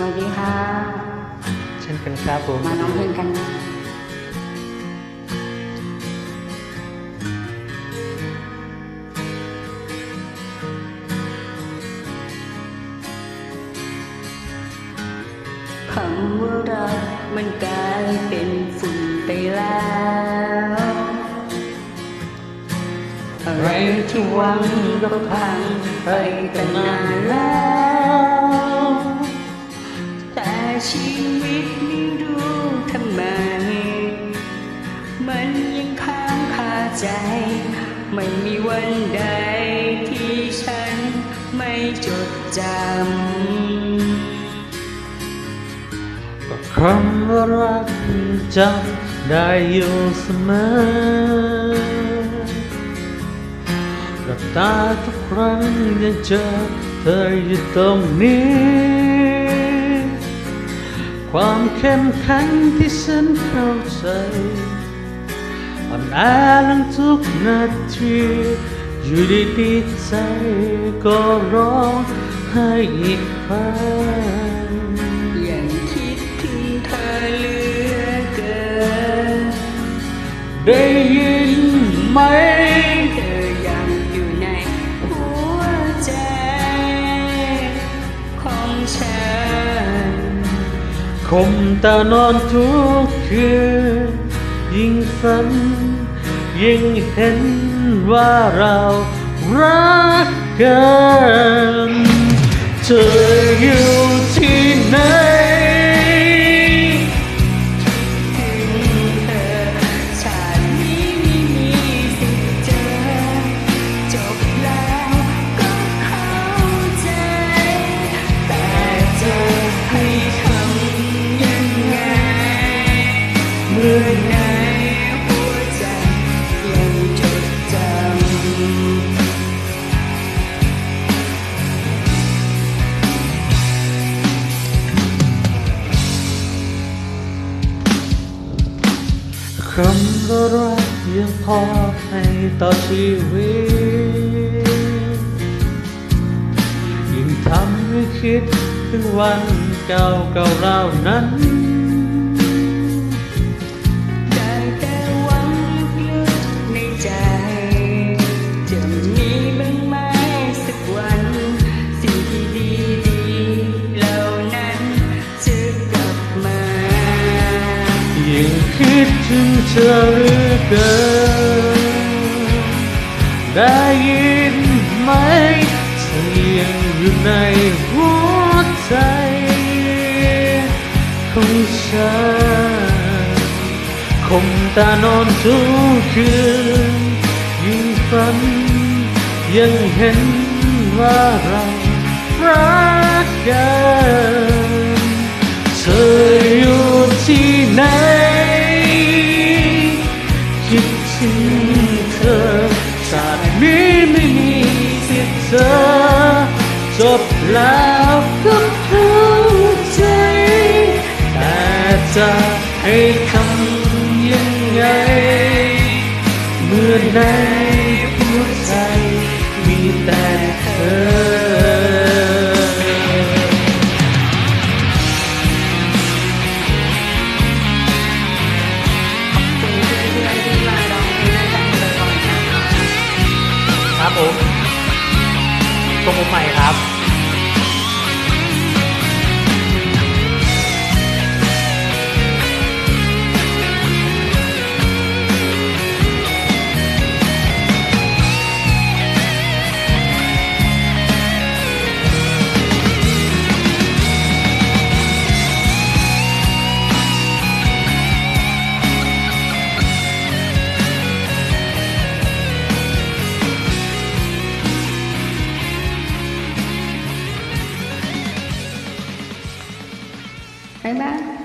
สวัสดีค่ะ เช่นกันครับผม มาร้องเพลงกัน คำว่ารักมันกลายเป็นฝุ่นไปแล้วอะไรที่หวังก็พังไปตั้งนานแล้วแต่ ชีวิตไม่รู้ทำไม มันยังค้างคาใจ ไม่มีวันใดที่ฉันไม่จดจำก็คำว่ารักจำได้อยู่เสมอหลับตาทุกครั้งยังเจอเธออยู่ตรงนี้ ความเข้มแข็งที่ฉันเข้าใจอ่อนแอลงทุกนาทีอยู่ดีๆใจก็ร้องไห้อีกครั้งยังคิดถึงเธอเหลือเกินได้ยินไหม คมตานอนทุกคืนยิ่งฝัน ยิ่งเห็นว่าเรารักกัน คำว่ารักยังพอให้ต่อชีวิต ยิ่งทำให้คิดถึงวันเก่าเก่าเรานั้น เธอเหลือเกินได้ยินไหมเสียงอยู่ในหัวใจของฉันคมตานอนทุกคืนยิ่งฝันยังเห็นว่าเรารักกันเธออยู่ที่ไหน เธอ จบแล้วก็เข้าใจ แต่จะให้ทำยังไง เมื่อใน ตรงผมใหม่ครับ บ๊ายบาย